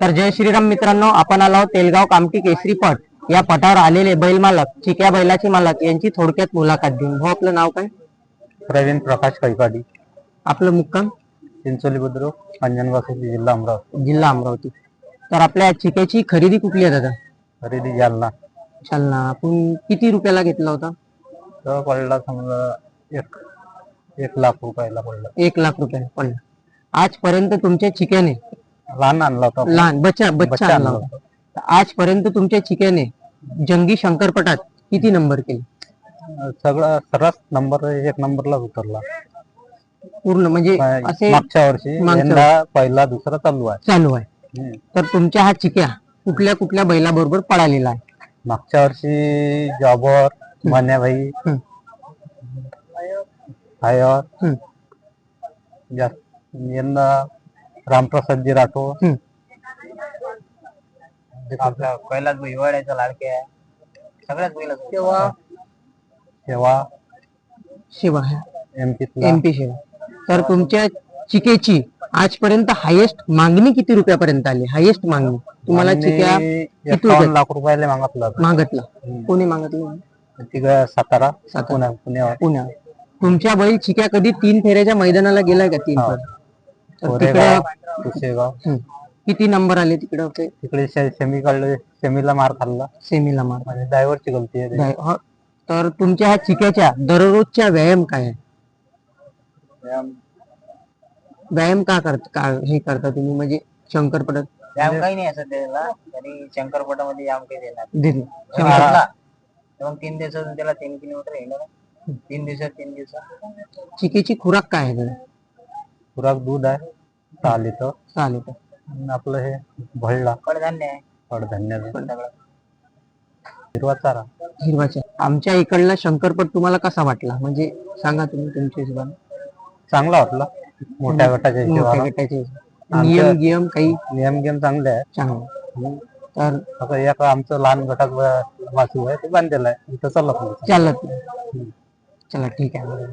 तर जय श्रीराम मित्रांनो आपण आलो तेलगाव कामठी केसरी पट. या पटावर आलेले बैल मालक चिक्या बैलाचे मालक यांची थोडक्यात मुलाखत घेऊन. हो आपलं नाव काय? प्रवीण प्रकाश कैकाडी आपलं मुक्काम? चिंचोली बुद्रुक अंजनवासी जिल्हा अमरावती. जिल्हा अमरावती. तर आपल्या चिक्याची खरेदी कुठली आहे दादा? खरेदी जालना. चाल ना आपण किती रुपयाला घेतला होता? तर पडला समजा एक एक लाख रुपयाला पडला. एक लाख रुपयाला पडला. आजपर्यंत तुमच्या चिक्याने लहान आणला होता. लहान बच्चा बच्चा बच्चा आणला आणला होता तर आजपर्यंत तुमच्या चिक्याने जंगी शंकरपटात किती नंबर केले सगळं सर्रास नंबर एक नंबरलाच उतरला पूर्ण म्हणजे असे मागच्या वर्षी मागच्या यंदा पहिला दुसरा चालू आहे चालू आहे हम्म. तर तुमच्या हा चिक्या कुठल्या कुठल्या बैलाबरोबर पळालेला आहे मागच्या वर्षी जॉबर हम्म. हम्म. जास्त यंदा रामप्रसादजी राठोड. आपल्या कैलास हिवाळ्याचा लाडके आहे. सगळ्याच बैल तेव्हा तेव्हा शिवा एम एमपी शिवा तर तुमच्या चिकेची आजपर्यंत हायेस्ट मागणी किती रुपयापर्यंत आली? हायेस्ट मागणी. तुम्हाला चिक्या किती लाख रुपयाला मागितलं मागतला. कोणी मागतलं? तिकडे सातारा. सातारा. पुण्या पुण्यावर. पुण्या. तुमच्या बैल चिक्या कधी तीन फेऱ्याच्या मैदानाला गेलाय का तीन हा. तर कोरेगाव कुशेगाव. किती नंबर आले तिकडं ते? तिकडे सेमी काढले सेमीला मार खाल्ला. सेमीला मार. म्हणजे ड्रायव्हरची गलती आहे हो. तर तुमच्या ह्या चिक्याच्या दररोजच्या व्यायाम काय आहे? व्यायाम. का करता का हे करता तुम्ही? म्हणजे शंकरपटात व्यायाम काही नाही असं त्याला तरी शंकरपटामध्ये व्यायाम काही देणार दिली मग तीन दिवसातून त्याला तीन किलोमीटर येणार तीन दिवसात तीन दिवसात. चिकेची खुराक काय आहे? खुराक दूध आहे सहा लिटर. चालेल का? आणि आपलं हे भळला कडधान्य आहे. कडधान्याचं हिरवा चारा. हिरवाच्या आमच्या इकडला शंकरपट तुम्हाला कसा वाटला? म्हणजे सांगा तुम्ही तुमच्या हिशोबाने. चांगला वाटला. मोठ्या गटाच्या मोठ्या हिशोबाने. गटाचे नियम गियम काही? नियम गेम चांगले आहे चांगलं. तर आता एक आमचं लहान गटात व- वासू आहे ते बांधलेलं आहे. इथं चालत नाही. चालत नाही. चला ठीक आहे.